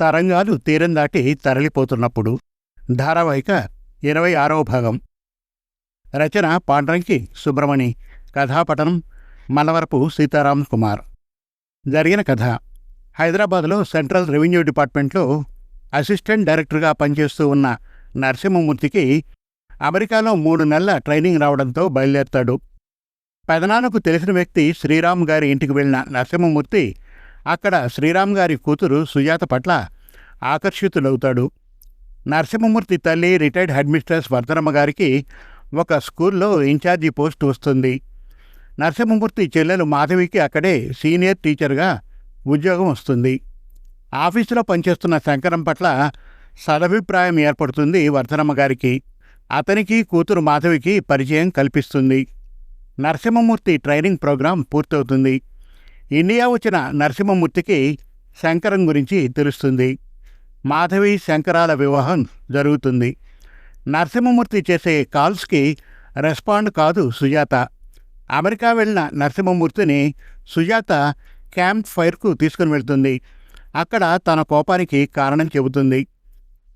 తరంగాలు తీరం దాటి తరలిపోతున్నప్పుడు ధారావాహిక ఇరవై ఆరవ భాగం. రచన పాండ్రంకి సుబ్రమణి. కథాపఠనం మలవరపు సీతారాం కుమార్. జరిగిన కథ. హైదరాబాద్లో సెంట్రల్ రెవెన్యూ డిపార్ట్మెంట్లో అసిస్టెంట్ డైరెక్టర్గా పనిచేస్తూ ఉన్న నరసింహమూర్తికి అమెరికాలో మూడు నెలల ట్రైనింగ్ రావడంతో బయలుదేరతాడు. పెదనాన్నకు తెలిసిన వ్యక్తి శ్రీరామ్ గారి ఇంటికి వెళ్ళిన నరసింహమూర్తి అక్కడ శ్రీరామ్ గారి కూతురు సుజాత పట్ల ఆకర్షితులవుతాడు. నరసింహమూర్తి తల్లి రిటైర్డ్ హెడ్ మిస్ట్రెస్ వర్ధనమ్మ గారికి ఒక స్కూల్లో ఇన్ఛార్జి పోస్ట్ వస్తుంది. నరసింహమూర్తి చెల్లెలు మాధవికి అక్కడే సీనియర్ టీచర్గా ఉద్యోగం వస్తుంది. ఆఫీసులో పనిచేస్తున్న శంకరం పట్ల సదభిప్రాయం ఏర్పడుతుంది వర్ధనమ్మ గారికి. అతనికి కూతురు మాధవికి పరిచయం కల్పిస్తుంది. నరసింహమూర్తి ట్రైనింగ్ ప్రోగ్రాం పూర్తవుతుంది. ఇండియా వచ్చిన నరసింహమూర్తికి శంకరం గురించి తెలుస్తుంది. మాధవి శంకరాల వివాహం జరుగుతుంది. నరసింహమూర్తి చేసే కాల్స్కి రెస్పాండ్ కాదు సుజాత. అమెరికా వెళ్ళిన నరసింహమూర్తిని సుజాత క్యాంప్ ఫైర్కు తీసుకుని వెళ్తుంది. అక్కడ తన కోపానికి కారణం చెబుతుంది.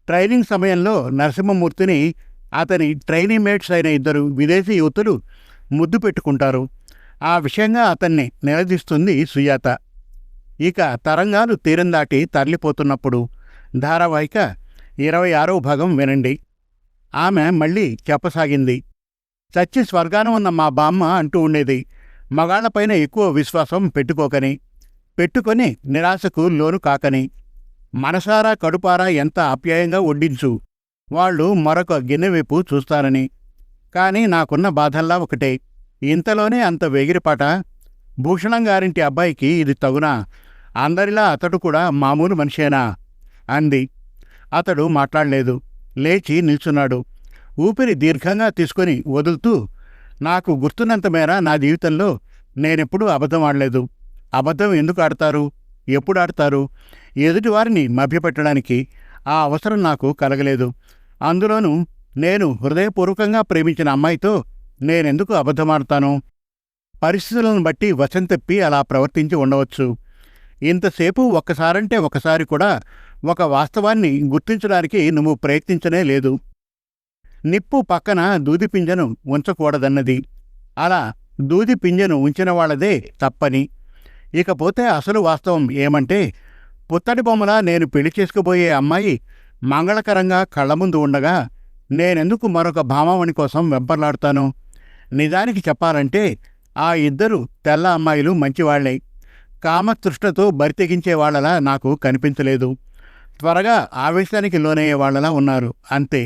ట్రైనింగ్ సమయంలో నరసింహమూర్తిని అతని ట్రైనింగ్ మేట్స్ అయిన ఇద్దరు విదేశీ యువతులు ముద్దు పెట్టుకుంటారు. ఆ విషయంగా అతన్ని నిలదీస్తుంది సుజాత. ఇక తరంగాలు తీరం దాటి తరలిపోతున్నప్పుడు ధారావాహిక ఇరవై ఆరవ భాగం వినండి. ఆమె మళ్ళీ చెప్పసాగింది. చచ్చి స్వర్గాన ఉన్న మా బామ్మ అంటూ ఉండేది. మగాళ్ళపైన ఎక్కువ విశ్వాసం పెట్టుకోకని పెట్టుకొని నిరాశకు లోను కాకని. మనసారా కడుపారా ఎంత ఆప్యాయంగా వడ్డించు. వాళ్ళు మరొక గిన్నె వైపు చూస్తారని. కాని నాకున్న బాధల్లా ఒకటే. ఇంతలోనే అంత వేగిరిపాట. భూషణం గారింటి అబ్బాయికి ఇది తగునా. అందరిలా అతడు కూడా మామూలు మనిషేనా? అంది. అతడు మాట్లాడలేదు. లేచి నిల్చున్నాడు. ఊపిరి దీర్ఘంగా తీసుకొని వదులుతూ నాకు గుర్తున్నంత మేర నా జీవితంలో నేనెప్పుడూ అబద్ధం ఆడలేదు. అబద్ధం ఎందుకు ఆడతారు? ఎప్పుడు ఆడతారు? ఎదుటివారిని మభ్యపెట్టడానికి ఆ అవసరం నాకు కలగలేదు. అందులోనూ నేను హృదయపూర్వకంగా ప్రేమించిన అమ్మాయితో నేనెందుకు అబద్ధమాడతాను? పరిస్థితులను బట్టి వశం తెప్పి అలా ప్రవర్తించి ఉండవచ్చు. ఇంతసేపు ఒక్కసారంటే ఒకసారి కూడా ఒక వాస్తవాన్ని గుర్తించడానికి నువ్వు ప్రయత్నించనే లేదు. నిప్పు పక్కన దూది పింజను ఉంచకూడదన్నది. అలా దూది పింజను ఉంచిన వాళ్ళదే తప్పని. ఇకపోతే అసలు వాస్తవం ఏమంటే పుత్తడి బొమ్మలా నేను పెళ్ళి చేసుకుపోయే అమ్మాయి మంగళకరంగా కళ్ళ ముందు ఉండగా నేనెందుకు మరొక భామావణి కోసం వెంపర్లాడతాను? నిజానికి చెప్పాలంటే ఆ ఇద్దరు తెల్ల అమ్మాయిలు మంచివాళ్ళే. కామతృష్ణతో బరితెగించే వాళ్ళలా నాకు కనిపించలేదు. త్వరగా ఆవేశానికి లోనయ్యే వాళ్ళలా ఉన్నారు అంతే.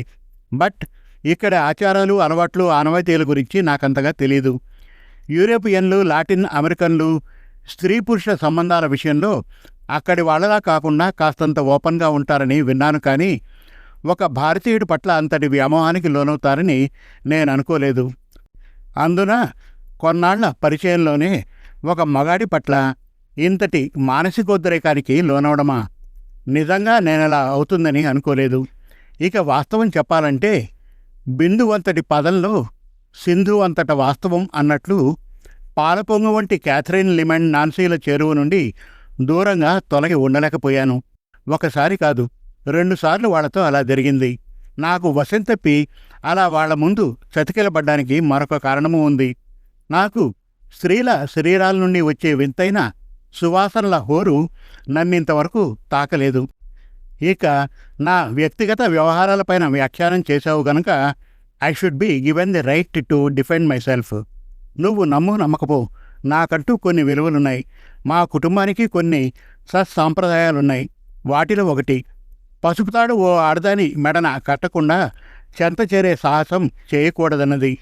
బట్ ఇక్కడ ఆచారాలు అలవాట్లు ఆనవాయితీల గురించి నాకంతగా తెలియదు యూరోపియన్లు లాటిన్ అమెరికన్లు స్త్రీ పురుష సంబంధాల విషయంలో అక్కడి వాళ్ళలా కాకుండా కాస్తంత ఓపెన్గా ఉంటారని విన్నాను కానీ ఒక భారతీయుడి పట్ల అంతటి వ్యామోహానికి లోనవుతారని నేను అనుకోలేదు అందున కొన్నాళ్ళ పరిచయంలోనే ఒక మగాడి పట్ల ఇంతటి మానసికోద్రేకానికి లోనవడమా? నిజంగా నేనలా అవుతుందని అనుకోలేదు. ఇక వాస్తవం చెప్పాలంటే బిందు అంతటి పదంలో సింధు అంతట వాస్తవం అన్నట్లు పాలపొంగు వంటి క్యాథరిన్ లిమండ్ నాన్సీల చెరువు నుండి దూరంగా తొలగి ఉండలేకపోయాను. ఒకసారి కాదు రెండుసార్లు వాళ్ళతో అలా జరిగింది. నాకు వశం తప్పి అలా వాళ్ళ ముందు చతికిలబడ్డానికి మరొక కారణము ఉంది. నాకు స్త్రీల శరీరాల నుండి వచ్చే వింతైన సువాసనల హోరు నన్నింతవరకు తాకలేదు. ఇక నా వ్యక్తిగత వ్యవహారాలపైన వ్యాఖ్యానం చేశావు గనుక I should be given the right to defend myself నువ్వు నమ్ము నమ్మకపో నాకంటూ కొన్ని విలువలున్నాయి. మా కుటుంబానికి కొన్ని సత్సాంప్రదాయాలున్నాయి. వాటిలో ఒకటి పసుపుతాడు ఓ ఆడదాని మెడన కట్టకుండా చెంత చేరే సాహసం చేయకూడదన్నది.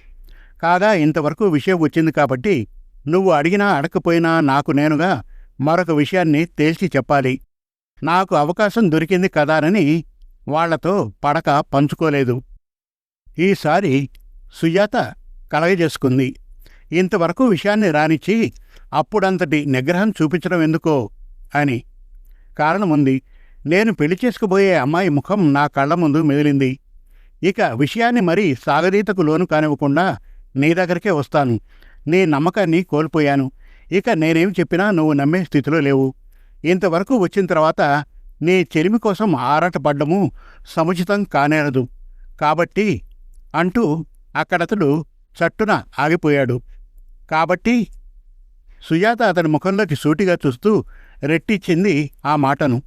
కాగా ఇంతవరకు విషయం వచ్చింది కాబట్టి నువ్వు అడిగినా అడగకపోయినా నాకు నేనుగా మరొక విషయాన్ని తేల్చి చెప్పాలి. నాకు అవకాశం దొరికింది కదానని వాళ్ళతో పడక పంచుకోలేదు. ఈసారి సుజాత కలగజేసుకుంది. ఇంతవరకు విషయాన్ని రానిచ్చి అప్పుడంతటి నిగ్రహం చూపించడం ఎందుకో అని. కారణముంది నేను పెళ్ళి చేసుకుపోయే అమ్మాయి ముఖం నా కళ్ళ ముందు మెదిలింది. ఇక విషయాన్ని మరీ సాగదీతకు లోను కానివ్వకుండా నీ దగ్గరికే వస్తాను. నీ నమ్మకాన్ని కోల్పోయాను. ఇక నేనేం చెప్పినా నువ్వు నమ్మే స్థితిలో లేవు. ఇంతవరకు వచ్చిన తర్వాత నీ చెలిమి కోసం ఆరాటపడ్డము సముచితం కానేరదు. కాబట్టి అంటూ అక్కడతడు చట్టున ఆగిపోయాడు. కాబట్టి సుజాత అతని ముఖంలోకి సూటిగా చూస్తూ రెట్టిచ్చింది ఆ మాటను.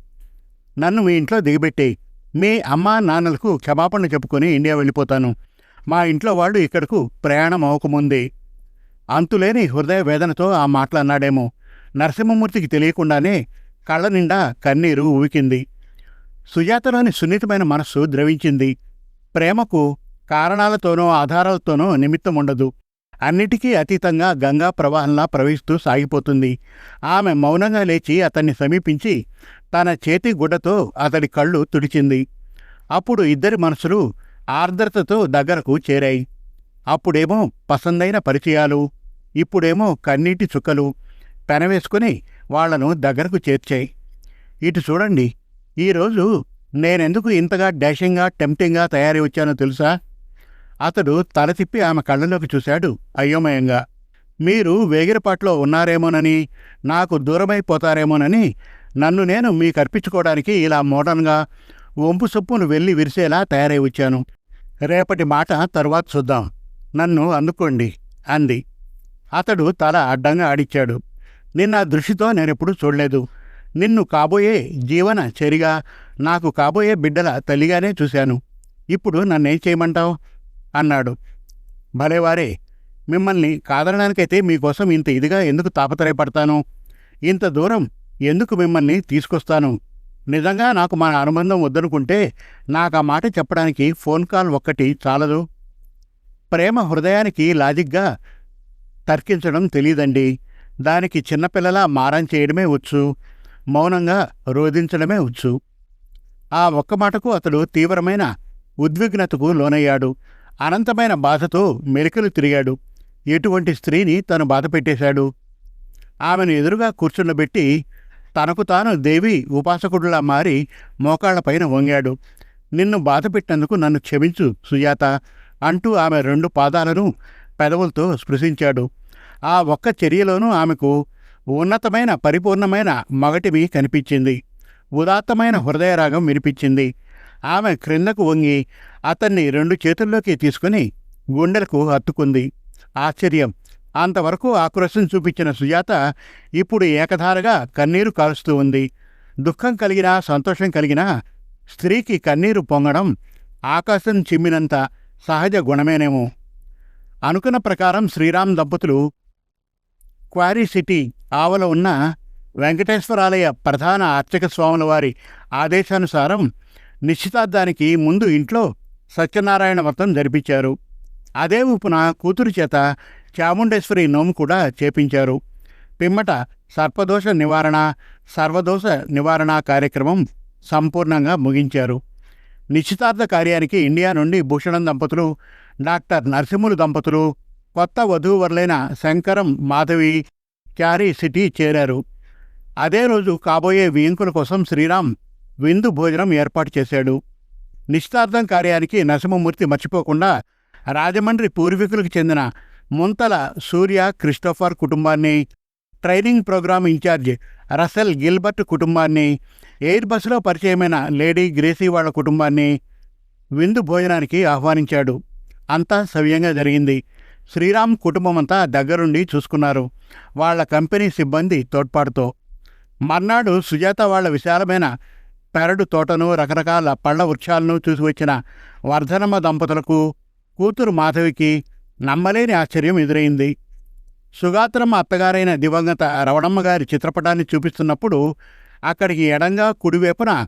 నన్ను మీ ఇంట్లో దిగబెట్టేయి. మీ అమ్మా నాన్నలకు క్షమాపణ చెప్పుకొని ఇండియా వెళ్ళిపోతాను. మా ఇంట్లో వాళ్ళు ఇక్కడకు ప్రయాణం అవ్వకముందే. అంతులేని హృదయ వేదనతో ఆ మాటలన్నాడేమో నరసింహమూర్తికి తెలియకుండానే కళ్ళ నిండా కన్నీరు ఉవికింది సుజాతలోని సున్నితమైన మనస్సు ద్రవించింది. ప్రేమకు కారణాలతోనో ఆధారాలతోనో నిమిత్తం ఉండదు అన్నిటికీ అతీతంగా గంగా ప్రవాహంలా ప్రవహిస్తూ సాగిపోతుంది. ఆమె మౌనంగా లేచి అతన్ని సమీపించి తన చేతి గుడ్డతో అతడి కళ్ళు తుడిచింది. అప్పుడు ఇద్దరి మనసులు ఆర్ద్రతతో దగ్గరకు చేరాయి. అప్పుడేమో పసందైన పరిచయాలు ఇప్పుడేమో కన్నీటి చుక్కలు పెనవేసుకుని వాళ్ళను దగ్గరకు చేర్చాయి. ఇటు చూడండి ఈరోజు నేనెందుకు ఇంతగా డాషింగ్గా టెంప్టింగ్గా తయారై వచ్చానో తెలుసా? అతడు తల తిప్పి ఆమె కళ్ళలోకి చూశాడు అయోమయంగా. మీరు వేగిరపాట్లో ఉన్నారేమోనని నాకు దూరమైపోతారేమోనని నన్ను నేను మీకు అర్పించుకోవడానికి ఇలా మోడర్న్గా వంపు సొప్పును వెళ్ళి విరిసేలా తయారై వచ్చాను రేపటి మాట తరువాత చూద్దాం. నన్ను అందుకోండి అంది. అతడు తల అడ్డంగా ఆడిచ్చాడు. నిన్న దృష్టితో నేనెప్పుడు చూడలేదు. నిన్ను కాబోయే జీవన చెరిగా నాకు కాబోయే బిడ్డల తల్లిగానే చూశాను. ఇప్పుడు నన్నేం చేయమంటావు? అన్నాడు. భలేవారే మిమ్మల్ని కాదనడానికైతే మీకోసం ఇంత ఇదిగా ఎందుకు తాపత్రయపడతాను? ఇంత దూరం ఎందుకు మిమ్మల్ని తీసుకొస్తాను? నిజంగా నాకు మన అనుబంధం వద్దనుకుంటే నాకు ఆ మాట చెప్పడానికి ఫోన్ కాల్ ఒక్కటి చాలదు. ప్రేమ హృదయానికి లాజిక్గా తర్కించడం తెలియదండి దానికి చిన్నపిల్లలా మారం చేయడమే వచ్చు మౌనంగా రోధించడమే వచ్చు. ఆ ఒక్క మాటకు అతడు తీవ్రమైన ఉద్విగ్నతకు లోనయ్యాడు. అనంతమైన బాధతో మెలికలు తిరిగాడు. ఎటువంటి స్త్రీని తను బాధపెట్టేశాడు ఆమెను ఎదురుగా కూర్చున్నబెట్టి తనకు తాను దేవి ఉపాసకుడులా మారి మోకాళ్ళపైన వంగాడు. నిన్ను బాధపెట్టినందుకు నన్ను క్షమించు సుజాత అంటూ ఆమె రెండు పాదాలను పెదవులతో స్పృశించాడు. ఆ ఒక్క చర్యలోనూ ఆమెకు ఉన్నతమైన పరిపూర్ణమైన మగటివి కనిపించింది. ఉదాత్తమైన హృదయరాగం వినిపించింది. ఆమె క్రిందకు వంగి అతన్ని రెండు చేతుల్లోకి తీసుకుని గుండెలకు హత్తుకుంది. ఆశ్చర్యం! అంతవరకు ఆక్రోశం చూపించిన సుజాత ఇప్పుడు ఏకధారగా కన్నీరు కారుస్తూ ఉంది. దుఃఖం కలిగినా సంతోషం కలిగినా స్త్రీకి కన్నీరు పొంగడం ఆకాశం చిమ్మినంత సహజ గుణమేనేమో. అనుకున్న ప్రకారం శ్రీరామ్ దంపతులు క్వారీ సిటీ ఆవల ఉన్న వెంకటేశ్వరాలయ ప్రధాన అర్చక స్వాముల వారి ఆదేశానుసారం నిశ్చితార్థానికి ముందు ఇంట్లో సత్యనారాయణ వ్రతం జరిపించారు. అదే ఊపున కూతురు చేత చాముండేశ్వరి నోము కూడా చేపించారు. పిమ్మట సర్పదోష నివారణ సర్వదోష నివారణ కార్యక్రమం సంపూర్ణంగా ముగించారు. నిశ్చితార్థ కార్యానికి ఇండియా నుండి భూషణం దంపతులు డాక్టర్ నరసింహులు దంపతులు కొత్త వధూవరులైన శంకరం మాధవి క్యారీ సిటీ చేరారు. అదే రోజు కాబోయే వియంకుల కోసం శ్రీరామ్ విందు భోజనం ఏర్పాటు చేశాడు. నిశ్చితార్థం కార్యానికి నరసింహమూర్తి మర్చిపోకుండా రాజమండ్రి పూర్వీకులకు చెందిన ముంతల సూర్య క్రిస్టోఫర్ కుటుంబాన్ని training program in charge Russell Gilbert కుటుంబాన్ని ఎయిర్ బస్సులో పరిచయమైన లేడీ గ్రేసీ వాళ్ళ కుటుంబాన్ని విందు భోజనానికి ఆహ్వానించాడు. అంతా సవ్యంగా జరిగింది. శ్రీరామ్ కుటుంబమంతా దగ్గరుండి చూసుకున్నారు. వాళ్ళ కంపెనీ సిబ్బంది తోడ్పాటుతో. మర్నాడు సుజాత వాళ్ళ విశాలమైన పెరడు తోటను రకరకాల పళ్ళ వృక్షాలను చూసి వచ్చిన వర్ధనమ్మ దంపతులకు కూతురు మాధవికి నమ్మలేని ఆశ్చర్యం ఎదురైంది. సుగాత్రమ్మ అత్తగారైన దివంగత రవణమ్మ గారి చిత్రపటాన్ని చూపిస్తున్నప్పుడు అక్కడికి ఎడంగా కుడివైపున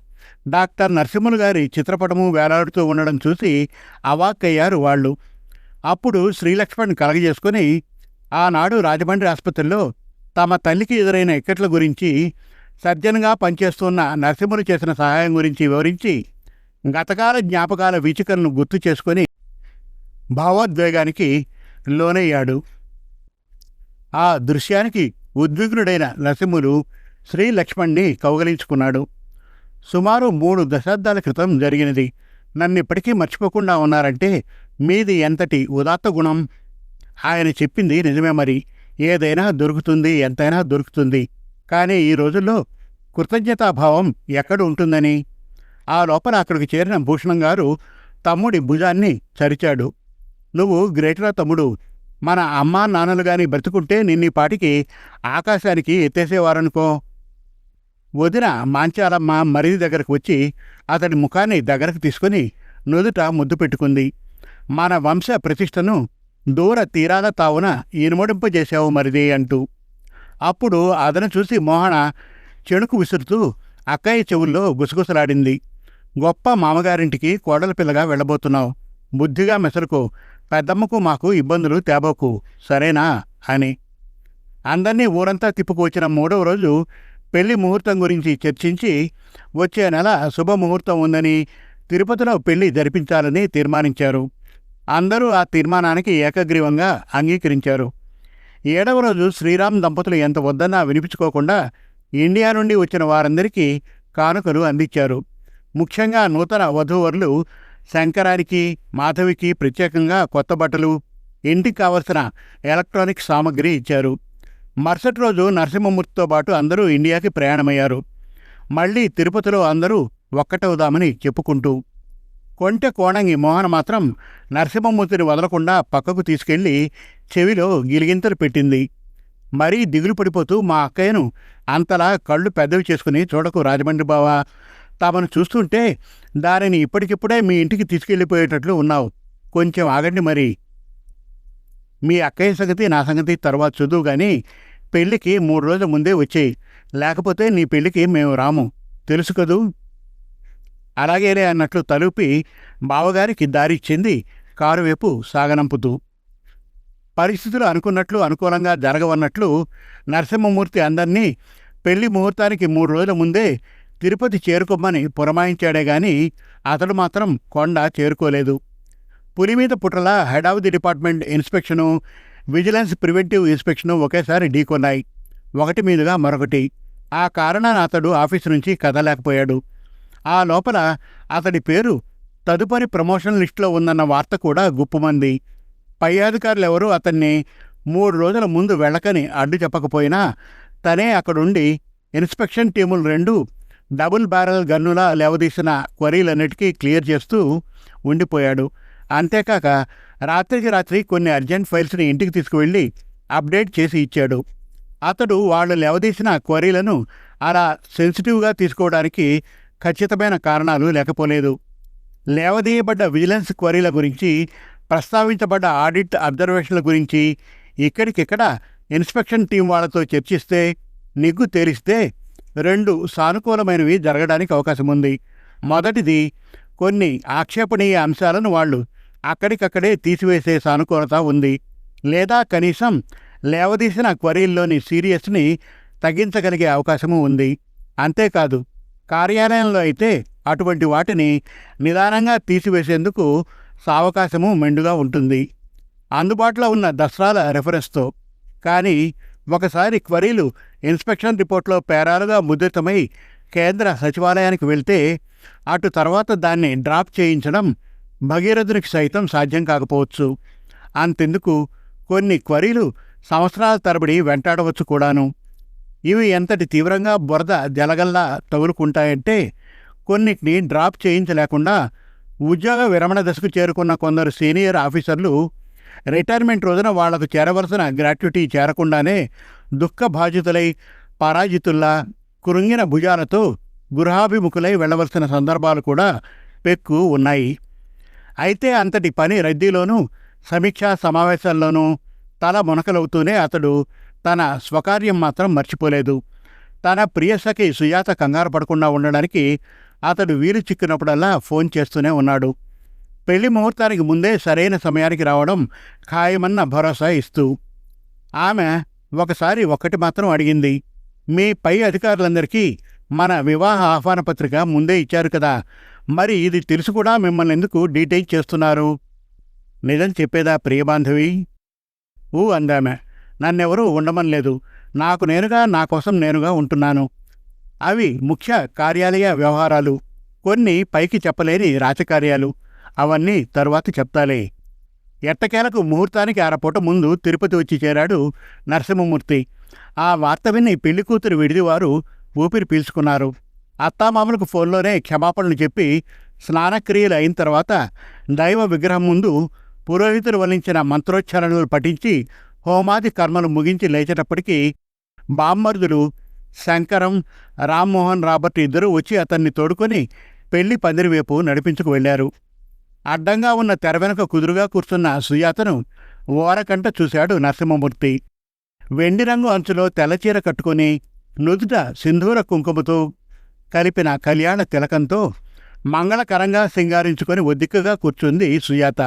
డాక్టర్ నరసింహులు గారి చిత్రపటము వేలాడుతూ ఉండడం చూసి అవాక్కయ్యారు వాళ్ళు. అప్పుడు శ్రీలక్ష్మణ్ కలగజేసుకుని ఆనాడు రాజమండ్రి ఆసుపత్రిలో తమ తల్లికి ఎదురైన ఇక్కట్ల గురించి సర్జన్గా పనిచేస్తున్న నరసింహులు చేసిన సహాయం గురించి వివరించి గతకాల జ్ఞాపకాల వీచికలను గుర్తు చేసుకొని భావోద్వేగానికి లోనయ్యాడు ఆ దృశ్యానికి ఉద్విగ్నుడైన నరసింహులు శ్రీ లక్ష్మణ్ణి కౌగలించుకున్నాడు. సుమారు మూడు దశాబ్దాల క్రితం జరిగినది. నన్నిప్పటికీ మర్చిపోకుండా ఉన్నారంటే మీది ఎంతటి ఉదాత్త గుణం? ఆయన చెప్పింది నిజమే మరి. ఏదైనా దొరుకుతుంది ఎంతైనా దొరుకుతుంది. కానీ ఈ రోజుల్లో కృతజ్ఞతాభావం ఎక్కడ ఉంటుందని? ఆ లోపల అక్కడికి చేరిన భూషణం గారు తమ్ముడి భుజాన్ని చరిచాడు. నువ్వు గ్రేటరా తమ్ముడు. మన అమ్మా నాన్నలు గాని బ్రతుకుంటే నిన్ని పాటికి ఆకాశానికి ఎత్తేసేవారనుకో. వదిన మాంచాలమ్మ మరిది దగ్గరకు వచ్చి అతడి ముఖాన్ని దగ్గరకు తీసుకుని నుదుట ముద్దు పెట్టుకుంది. మన వంశ ప్రతిష్టను దూర తీరాల తావున ఇనుమడింపజేశావు మరిది అంటూ అప్పుడు అదను చూసి మోహన చెణుకు విసురుతూ అక్కయ్య చెవుల్లో గుసగుసలాడింది. గొప్ప మామగారింటికి కోడల పిల్లగా వెళ్ళబోతున్నావు. బుద్ధిగా మెసరుకో. పెద్దమ్మకు మాకు ఇబ్బందులు తేబోకు. సరేనా? అని. అందర్నీ ఊరంతా తిప్పుకొచ్చిన మూడవ రోజు పెళ్ళి ముహూర్తం గురించి చర్చించి వచ్చే నెల శుభముహూర్తం ఉందని తిరుపతిలో పెళ్ళి జరిపించాలని తీర్మానించారు. అందరూ ఆ తీర్మానానికి ఏకగ్రీవంగా అంగీకరించారు. ఏడవ రోజు శ్రీరామ్ దంపతులు ఎంత వద్దన్నా వినిపించుకోకుండా ఇండియా నుండి వచ్చిన వారందరికీ కానుకలు అందించారు. ముఖ్యంగా నూతన వధూవరులు శంకరానికి మాధవికి ప్రత్యేకంగా కొత్త బట్టలు ఇంటికి కావలసిన ఎలక్ట్రానిక్ సామగ్రి ఇచ్చారు. మరుసటి రోజు నరసింహమూర్తితో పాటు అందరూ ఇండియాకి ప్రయాణమయ్యారు. మళ్ళీ తిరుపతిలో అందరూ ఒక్కటవుదామని చెప్పుకుంటూ కొంటె కోణంగి మోహన మాత్రం నరసింహమూర్తిని వదలకుండా పక్కకు తీసుకెళ్ళి చెవిలో గిలిగింతలు పెట్టింది. మరీ దిగులు పడిపోతూ మా అక్కయ్యను అంతలా కళ్ళు పెద్దవి చేసుకుని చూడకు రాజమండ్రి బావా. తమను చూస్తుంటే దానిని ఇప్పటికిప్పుడే మీ ఇంటికి తీసుకెళ్ళిపోయేటట్లు ఉన్నావు. కొంచెం ఆగండి మరి. మీ అక్కయ్య సంగతి నా సంగతి తర్వాత చదువు కానీ పెళ్ళికి మూడు రోజుల ముందే వచ్చేయి. లేకపోతే నీ పెళ్ళికి మేము రాము. తెలుసు కదూ? అలాగేలే అన్నట్లు తలుపి బావగారికి దారిచ్చింది కారు వైపు సాగనంపుతూ. పరిస్థితులు అనుకున్నట్లు అనుకూలంగా జరగవన్నట్లు నరసింహమూర్తి అందర్నీ పెళ్ళి ముహూర్తానికి మూడు రోజుల ముందే తిరుపతి చేరుకోమని పురమాయించాడే గాని అతడు మాత్రం కొండ చేరుకోలేదు. పులిమీద పుట్రల head of the department inspection vigilance preventive inspection ఒకేసారి ఢీకొన్నాయి. ఒకటి మీదుగా మరొకటి. ఆ కారణాన అతడు ఆఫీసు నుంచి కదలేకపోయాడు ఆ లోపల అతడి పేరు తదుపరి ప్రమోషన్ లిస్టులో ఉందన్న వార్త కూడా గుప్పుమంది. పై అధికారులు ఎవరూ అతన్ని మూడు రోజుల ముందు వెళ్ళకని అడ్డు చెప్పకపోయినా తనే అక్కడుండి ఇన్స్పెక్షన్ టీములు రెండు డబుల్ బ్యారల్ గన్నులా లేవదీసిన క్వరీలన్నిటికీ క్లియర్ చేస్తూ ఉండిపోయాడు. అంతేకాక రాత్రికి రాత్రి కొన్ని అర్జెంట్ ఫైల్స్ని ఇంటికి తీసుకువెళ్ళి అప్డేట్ చేసి ఇచ్చాడు. అతడు వాళ్ళు లేవదీసిన క్వరీలను అలా సెన్సిటివ్గా తీసుకోవడానికి ఖచ్చితమైన కారణాలు లేకపోలేదు. లేవదీయబడ్డ విజిలెన్స్ క్వరీల గురించి ప్రస్తావించబడ్డ ఆడిట్ అబ్జర్వేషన్ల గురించి ఇక్కడికిక్కడ ఇన్స్పెక్షన్ టీం వాళ్ళతో చర్చిస్తే నిగ్గు తేలిస్తే రెండు సానుకూలమైనవి జరగడానికి అవకాశం ఉంది మొదటిది కొన్ని ఆక్షేపణీయ అంశాలను వాళ్ళు అక్కడికక్కడే తీసివేసే సానుకూలత ఉంది. లేదా కనీసం లేవదీసిన క్వరీల్లోని సీరియస్ని తగ్గించగలిగే అవకాశము ఉంది. అంతేకాదు కార్యాలయంలో అయితే అటువంటి వాటిని నిదానంగా తీసివేసేందుకు సావకాశము మెండుగా ఉంటుంది. అందుబాటులో ఉన్న దసరాల రెఫరెన్స్తో కానీ ఒకసారి క్వరీలు ఇన్స్పెక్షన్ రిపోర్ట్లో పేరాలుగా ముద్రితమై కేంద్ర సచివాలయానికి వెళ్తే అటు తర్వాత దాన్ని డ్రాప్ చేయించడం భగీరథునికి సైతం సాధ్యం కాకపోవచ్చు. అంతెందుకు కొన్ని క్వరీలు సంవత్సరాల తరబడి వెంటాడవచ్చు కూడాను. ఇవి ఎంతటి తీవ్రంగా బురద జలగల్లా తగులుకుంటాయంటే కొన్నిటిని డ్రాప్ చేయించలేకుండా ఉద్యోగ విరమణ దశకు చేరుకున్న కొందరు సీనియర్ ఆఫీసర్లు రిటైర్మెంట్ రోజున వాళ్ళకు చేరవలసిన గ్రాట్యుటీ చేరకుండానే దుఃఖ బాధితులై పరాజితుల్లా కృంగిన భుజాలతో గృహాభిముఖులై వెళ్ళవలసిన సందర్భాలు కూడా పెక్కు ఉన్నాయి. అయితే అంతటి పని రద్దీలోనూ సమీక్షా సమావేశాల్లోనూ తల మునకలవుతూనే అతడు తన స్వకార్యం మాత్రం మర్చిపోలేదు. తన ప్రియసఖి సుజాత కంగారు పడకుండా ఉండడానికి అతడు వీలు చిక్కినప్పుడల్లా ఫోన్ చేస్తూనే ఉన్నాడు. పెళ్ళి ముహూర్తానికి ముందే సరైన సమయానికి రావడం ఖాయమన్న భరోసా ఇస్తూ. ఆమె ఒకసారి ఒక్కటి మాత్రం అడిగింది. మీ పై అధికారులందరికీ మన వివాహ ఆహ్వాన పత్రిక ముందే ఇచ్చారు కదా. మరి ఇది తెలుసు కూడా మిమ్మల్ని ఎందుకు డీటెయిల్ చేస్తున్నారు? నిజం చెప్పేదా ప్రియబాంధవి? ఊ అందామె. నన్నెవరూ ఉండమనలేదు నాకు నేనుగా నా కోసం నేనుగా ఉంటున్నాను. అవి ముఖ్య కార్యాలయ వ్యవహారాలు. కొన్ని పైకి చెప్పలేని రాచకార్యాలు అవన్నీ తరువాత చెప్తాలే. ఎట్టకేలకు ముహూర్తానికి అరపూట ముందు తిరుపతి వచ్చి చేరాడు నరసింహమూర్తి. ఆ వార్త విని పెళ్ళి కూతురు విడిదివారు ఊపిరి పీల్చుకున్నారు. అత్తామామలకు ఫోన్లోనే క్షమాపణలు చెప్పి స్నానక్రియలు అయిన తర్వాత దైవ విగ్రహం ముందు పురోహితులు వలించిన మంత్రోచ్చారణలు పఠించి హోమాది కర్మలు ముగించి లేచేటప్పటికీ బామ్మరుదులు శంకరం రామ్మోహన్ రాబర్ట్ ఇద్దరూ వచ్చి అతన్ని తోడుకొని పెళ్ళి పందిరి వైపు నడిపించుకు వెళ్ళారు అడ్డంగా ఉన్న తెర వెనుక కుదురుగా కూర్చున్న సుజాతను ఓరకంట చూశాడు నరసింహమూర్తి. వెండి రంగు అంచులో తెల్లచీర కట్టుకుని నుదుట సింధూర కుంకుమతో కలిపిన కళ్యాణ తిలకంతో మంగళకరంగా సింగారించుకొని ఒద్దికగా కూర్చుంది సుజాత.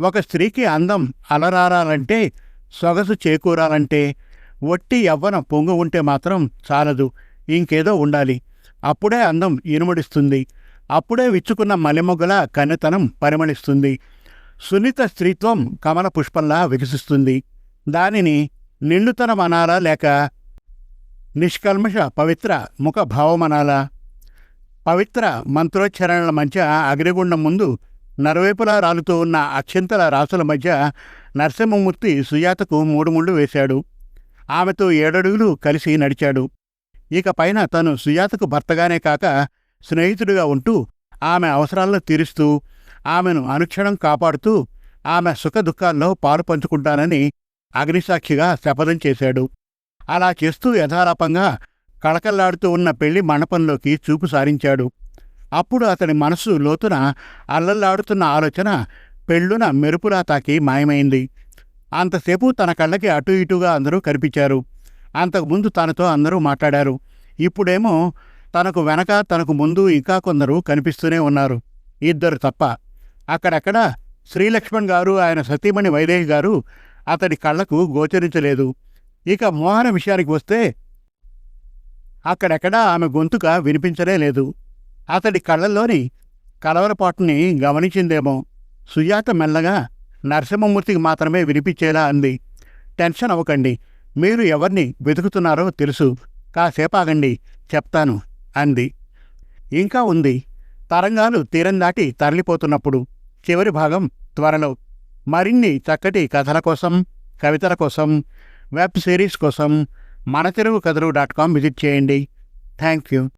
ఒక స్త్రీకి అందం అలరారాలంటే సొగసు చేకూరాలంటే ఒట్టి యవ్వన పొంగు ఉంటే మాత్రం చాలదు ఇంకేదో ఉండాలి. అప్పుడే అందం ఇనుముడిస్తుంది. అప్పుడే విచ్చుకున్న మలిమొగ్గల కన్నెతనం పరిమళిస్తుంది. సున్నిత స్త్రీత్వం కమల పుష్పంలా వికసిస్తుంది. దానిని నిండుతనం అనాలా లేక నిష్కల్మష పవిత్ర ముఖ భావమనాలా పవిత్ర మంత్రోచ్చరణల మధ్య అగ్నిగుండం ముందు నరువైపులా రాలుతూ ఉన్న అక్షింతల రాసుల మధ్య నరసింహమూర్తి సుజాతకు మూడు ముళ్ళు వేశాడు. ఆమెతో ఏడడుగులు కలిసి నడిచాడు. ఇక పైన తను సుజాతకు భర్తగానే కాక స్నేహితుడిగా ఉంటూ ఆమె అవసరాలను తీరుస్తూ ఆమెను అనుక్షణం కాపాడుతూ ఆమె సుఖ దుఃఖాల్లో పాలు పంచుకుంటానని అగ్నిసాక్షిగా శపథం చేశాడు. అలా చేస్తూ యథారాపంగా కళకల్లాడుతూ ఉన్న పెళ్ళి మండపంలోకి చూపు సారించాడు. అప్పుడు అతని మనస్సు లోతున అల్లల్లాడుతున్న ఆలోచన పెళ్ళున మెరుపులా తాకి మాయమైంది. అంతసేపు తన కళ్ళకి అటు ఇటుగా అందరూ కనిపించారు. అంతకుముందు తనతో అందరూ మాట్లాడారు. ఇప్పుడేమో తనకు వెనక తనకు ముందు ఇంకా కొందరు కనిపిస్తూనే ఉన్నారు. ఇద్దరు తప్ప. అక్కడక్కడ శ్రీలక్ష్మణ్ గారు ఆయన సతీమణి వైదేహి గారు అతడి కళ్ళకు గోచరించలేదు. ఇక మోహన విషయానికి వస్తే అక్కడెక్కడా ఆమె గొంతుక వినిపించలేదు అతడి కళ్ళల్లోని కలవరపాటుని గమనించిందేమో. సుజాత మెల్లగా నరసింహమూర్తికి మాత్రమే వినిపించేలా అంది. టెన్షన్ అవ్వకండి. మీరు ఎవరిని వెతుకుతున్నారో తెలుసు. కాసేపాగండి చెప్తాను అంది. ఇంకా ఉంది. తరంగాలు తీరం దాటి తరలిపోతున్నప్పుడు చివరి భాగం త్వరలో. మరిన్ని చక్కటి కథల కోసం కవితల కోసం వెబ్ సిరీస్ కోసం మన తెలుగు కథలు డాట్ కామ్ విజిట్ చేయండి. Thank you